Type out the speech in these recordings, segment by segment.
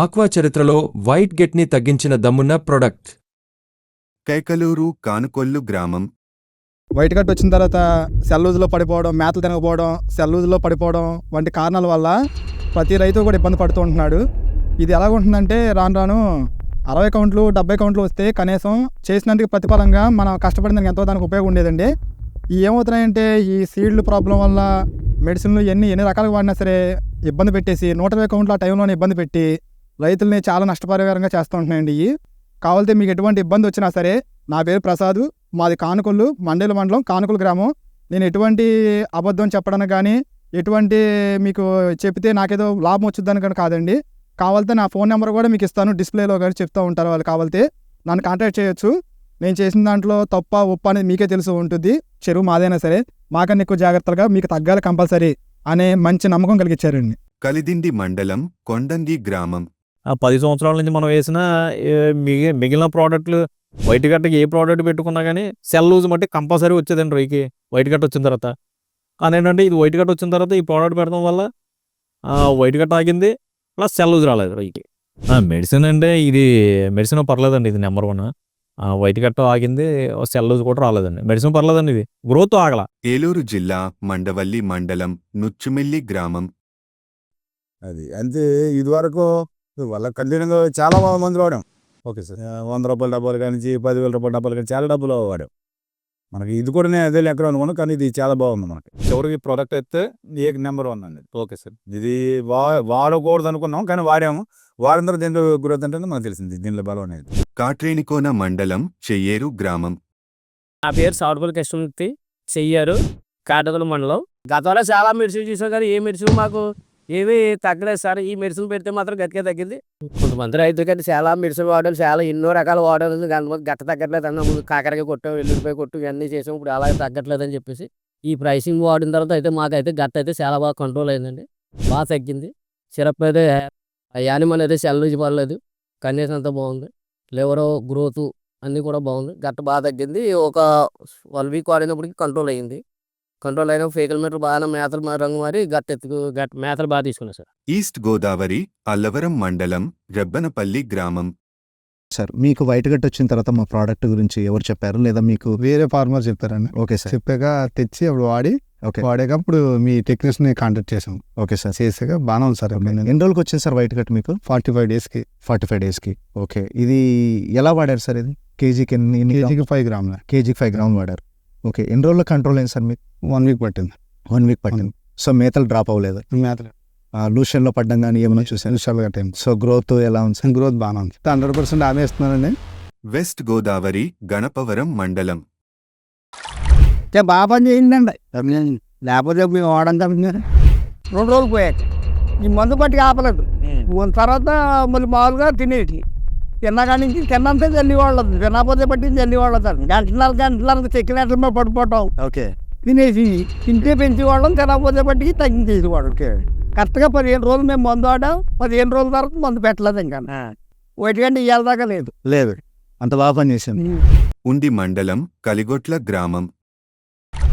Aqua చరిత్రలో white గెట్ని తగ్గించిన దమ్మున్న ప్రొడక్ట్. కైకలూరు కానుకొల్లు గ్రామం. వైట్ కట్ వచ్చిన తర్వాత సెల్లూజ్లో పడిపోవడం మేతలు తినకపోవడం సెల్లూజ్లో పడిపోవడం వంటి కారణాల వల్ల ప్రతి రైతు కూడా ఇబ్బంది పడుతూ ఉంటున్నాడు. ఇది ఎలాగుంటుందంటే రాను రాను అరవై కౌంట్లు డెబ్బై కౌంట్లు వస్తే కనీసం చేసినందుకు ప్రతిఫలంగా మనం కష్టపడిన దానికి ఎంతో దానికి ఉపయోగం ఉండేదండి. ఈ ఏమవుతున్నాయంటే ఈ సీడ్లు ప్రాబ్లం వల్ల మెడిసిన్లు ఎన్ని ఎన్ని రకాలుగా వాడినా సరే ఇబ్బంది పెట్టేసి నూట ఇరవై కౌంట్లు ఆ టైంలోనే ఇబ్బంది పెట్టి రైతుల్ని చాలా నష్టపరిహారంగా చేస్తూ ఉంటున్నాయండి ఇవి కావాలంటే మీకు ఎటువంటి ఇబ్బంది వచ్చినా సరే నా పేరు ప్రసాద్ మాది కానుకొల్లు మండేల మండలం కానుకొల్లు గ్రామం. నేను ఎటువంటి అబద్ధం చెప్పడానికి కానీ ఎటువంటి మీకు చెప్తే నాకేదో లాభం వచ్చుద్దని కానీ కాదండి. కావాలంటే నా ఫోన్ నెంబర్ కూడా మీకు ఇస్తాను డిస్ప్లేలో కానీ చెప్తూ ఉంటారు వాళ్ళు కావాలంటే నన్ను కాంటాక్ట్ చేయొచ్చు. నేను చేసిన దాంట్లో తప్ప ఒప్ప అనేది మీకే తెలిసి ఉంటుంది. చెరువు మాదైనా సరే మాకన్నా ఎక్కువ జాగ్రత్తగా మీకు తగ్గాలి కంపల్సరీ అనే మంచి నమ్మకం కలిగించారండి కలిదిండి మండలం కొండంగి గ్రామం. పది సంవత్సరాల నుంచి మనం వేసిన మిగి మిగిలిన ప్రోడక్ట్లు వైట్ గట్టకి ఏ ప్రోడక్ట్ పెట్టుకున్నా కానీ సెల్ లూజ్ మట్టి కంపల్సరీ వచ్చేదండి రైకి వైట్ గట్ట వచ్చిన తర్వాత. కానీ ఏంటంటే ఇది వైట్ గట్ట వచ్చిన తర్వాత ఈ ప్రోడక్ట్ పెడతాం వల్ల ఆ, వైట్ గట్ట ఆగింది ప్లస్ సెల్ లూజ్ రాలేదు రైకి. మెడిసిన్ అంటే ఇది మెడిసిన్ పర్లేదండి ఇది నెంబర్ వన్. వైట్ గట్ట ఆగింది సెల్ లూజ్ కూడా రాలేదండి. మెడిసిన్ పర్లేదండి ఇది. గ్రోత్ ఆగల. ఏలూరు జిల్లా మండవల్లి మండలం నుచ్చుమిల్లి గ్రామం. అది. అంతే ఇదివరకు వాళ్ళ కంటిన్యూగా చాలా మంది వాడాం. Okay sir. వంద రూపాయల డబ్బాలు కానీ పదివేల రూపాయల డబ్బాలు కానీ చాలా డబ్బులు వాడాం. మనకి ఇది కూడా నేను అదే లెక్క అనుకున్నాను కానీ ఇది చాలా బాగుంది మనకి. చివరికి ప్రోడక్ట్ అయితే ఏ నెంబర్ వన్ అండి. Okay sir. ఇది వా వాడకూడదు అనుకున్నాం కానీ వాడాము. తర్వాత దీంట్లో గ్రోత్ అంటే మనకు తెలిసింది దీనిలో బలం అనేది. కాట్రేనికోన మండలం చెయ్యేరు గ్రామం. నా పేరు సావుడుపల్లి కృష్ణమూర్తి చెయ్యారు కాటదల మండలం. గతంలో చాలా మెడిసిన్ చూసాం కానీ ఏ మెడిసిన్ మాకు ఏమీ తగ్గలేదు సార్. ఈ మెడిసిన్ పెడితే మాత్రం గట్టిగా తగ్గింది. కొంతమంది రైతులు కానీ చాలా మెడిసిన్ వాడాలి చాలా ఎన్నో రకాల వాడాలి కొంతమంది గట్ట తగ్గట్లేదు అన్న ముందు కాకరకాయ కొట్టాం ఎల్లుడిపై కొట్టు ఇవన్నీ చేసాం. ఇప్పుడు అలాగే తగ్గట్లేదు అని చెప్పేసి ఈ ప్రైసింగ్ వాడిన తర్వాత అయితే మాకైతే గట్ట అయితే చాలా బాగా కంట్రోల్ అయిందండి. బాగా తగ్గింది. సిరప్ అయితే యానిమల్ అయితే సెల్లూజ్ పడలేదు. కనీసం అంతా బాగుంది. లివర్ గ్రోత్ అన్నీ కూడా బాగుంది. గట్ట బాగా తగ్గింది. ఒక వన్ వీక్ వాడినప్పటికి కంట్రోల్ అయ్యింది కంట్రోల్ అయిన ఫేకల్ మీటర్ బాగా మేతలు మా రంగు మారి గట్ట ఎత్తుకు గట్ట మేతలు బాగా తీసుకున్నాయి సార్. ఈస్ట్ గోదావరి అల్లవరం మండలం రెబ్బనపల్లి గ్రామం. సార్ మీకు వైట్ గట్ వచ్చిన తర్వాత మా ప్రోడక్ట్ గురించి ఎవరు చెప్పారు? లేదా మీకు వేరే ఫార్మర్ చెప్పారండి ఓకే సార్. చెప్పాక తెచ్చి అప్పుడు వాడి ఓకే. వాడాక అప్పుడు మీ టెక్నీషియన్ని కాంటాక్ట్ చేసాం ఓకే సార్. చేసాక బాగానే ఉంది సార్. ఎన్ని రోజులకి వచ్చింది సార్ వైట్ గట్ మీకు? ఫార్టీ ఫైవ్ డేస్కి ఫార్టీ ఫైవ్ డేస్కి. ఓకే. ఇది ఎలా వాడారు సార్ ఇది? కేజీకి ఎన్ని ఎన్ని కేజీకి ఫైవ్ గ్రాముల? కేజీకి ఫైవ్ గ్రామ్ వాడారు. ఓకే ఎన్ని రోజుల్లో కంట్రోల్ అయింది సార్ మీకు వన్ వీక్ పట్టింది. వన్ వీక్ పట్టింది. సో మేతలు డ్రాప్ అవ్వలేదు? మేతలు. లూషన్లో పడ్డం కానీ ఏమైనా చూసాను నిమిషాలు టైం సో గ్రోత్ ఎలా ఉంది సార్? గ్రోత్ బాగానే ఉంది. హండ్రెడ్ పర్సెంట్ ఆమె ఇస్తున్నానండి వెస్ట్ గోదావరి గణపవరం మండలం బాగా పని చేయిందండి లేకపోతే మేము తప్పింది రెండు రోజులు పోయాక ఈ మందు పట్టి ఆపలేదు. తర్వాత మళ్ళీ మామూలుగా తినేటి తిన్నాక నుంచి తిన్నంతే జల్లి వాళ్ళది. తినకపోతే పట్టి జల్లి వాళ్ళది గంటన్నర గంటన్నర చెక్కినట్ల మీద పడిపోవటం ఓకే. తినేసి తింటే పెంచి వాళ్ళం తినకపోతే పట్టి తగ్గించేసి వాళ్ళకి. కరెక్ట్గా పదిహేను రోజులు మేము మందు ఆడాం. పదిహేను రోజుల వరకు మందు పెట్టలేదు ఇంకా. ఒకటికంటే ఇవాళ దాకా లేదు. లేదు. అంత బాగా పని చేశాను ఉండి మండలం కలిగొట్ల గ్రామం.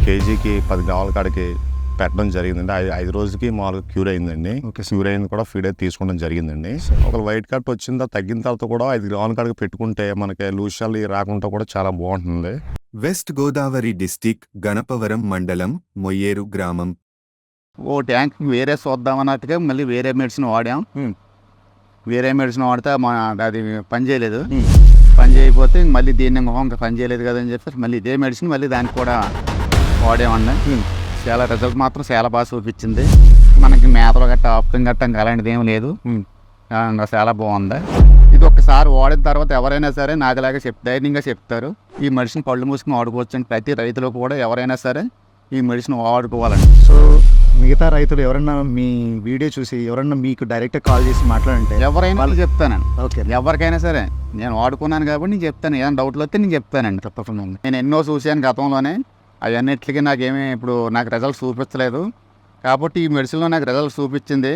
కేజీకి పది గ్రాముల కాడికి పెట్టడం జరిగిందండి. ఐదు ఐదు రోజుకి మామూలుగా క్యూర్ అయిందండి. క్యూర్ అయింది కూడా ఫీడ్ అయితే తీసుకోవడం జరిగిందండి. ఒక వైట్ కట్ వచ్చిన తర్వాత తగ్గిన తర్వాత కూడా ఐదు గ్రాముల కాడికి పెట్టుకుంటే మనకి లూషాలు రాకుండా కూడా చాలా బాగుంటుంది. వెస్ట్ గోదావరి డిస్టిక్ గణపవరం మండలం మొయ్యేరు గ్రామం. ఓ ట్యాంక్ వేరే చూద్దాం అన్నట్టుగా మళ్ళీ వేరే మెడిసిన్ వాడాం. వేరే మెడిసిన్ వాడితే మా అది పని చేయలేదు. పని చేయకపోతే మళ్ళీ దీన్ని ఇంకో పని చేయలేదు కదా అని చెప్పేసి మళ్ళీ ఇదే మెడిసిన్ మళ్ళీ దానికి కూడా వాడామండి చాలా రిజల్ట్ మాత్రం చాలా బాగా చూపించింది. మనకి మేతలు గట్ట ఆప్తం గట్ట ఇంకా అలాంటిది ఏం లేదు. చాలా బాగుంది. ఇది ఒకసారి వాడిన తర్వాత ఎవరైనా సరే నాదిలాగా చెప్ ధైర్యంగా చెప్తారు. ఈ మెడిసిన్ పళ్ళు మూసుకుని వాడుకోవచ్చు ప్రతి రైతులు కూడా ఎవరైనా సరే ఈ మెడిసిన్ వాడుకోవాలండి సో మిగతా రైతులు ఎవరన్నా మీ వీడియో చూసి ఎవరన్నా మీకు డైరెక్ట్ కాల్ చేసి మాట్లాడంటే ఎవరైనా వాళ్ళు- చెప్తానండి. ఓకే. ఎవరికైనా సరే నేను వాడుకున్నాను కాబట్టి నేను చెప్తాను. ఏదైనా డౌట్లు వస్తే నేను చెప్తానండి. తప్పకుండా. నేను ఎన్నో చూశాను గతంలోనే. అవన్నిటికీ నాకేమీ ఇప్పుడు నాకు రిజల్ట్స్ చూపించలేదు. కాబట్టి ఈ మెడిసిన్లో నాకు రిజల్ట్స్ చూపించింది.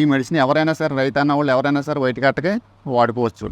ఈ మెడిసిన్ ఎవరైనా సరే రైతన్న వాళ్ళు ఎవరైనా సరే వైట్ కట్టకే వాడుకోవచ్చు.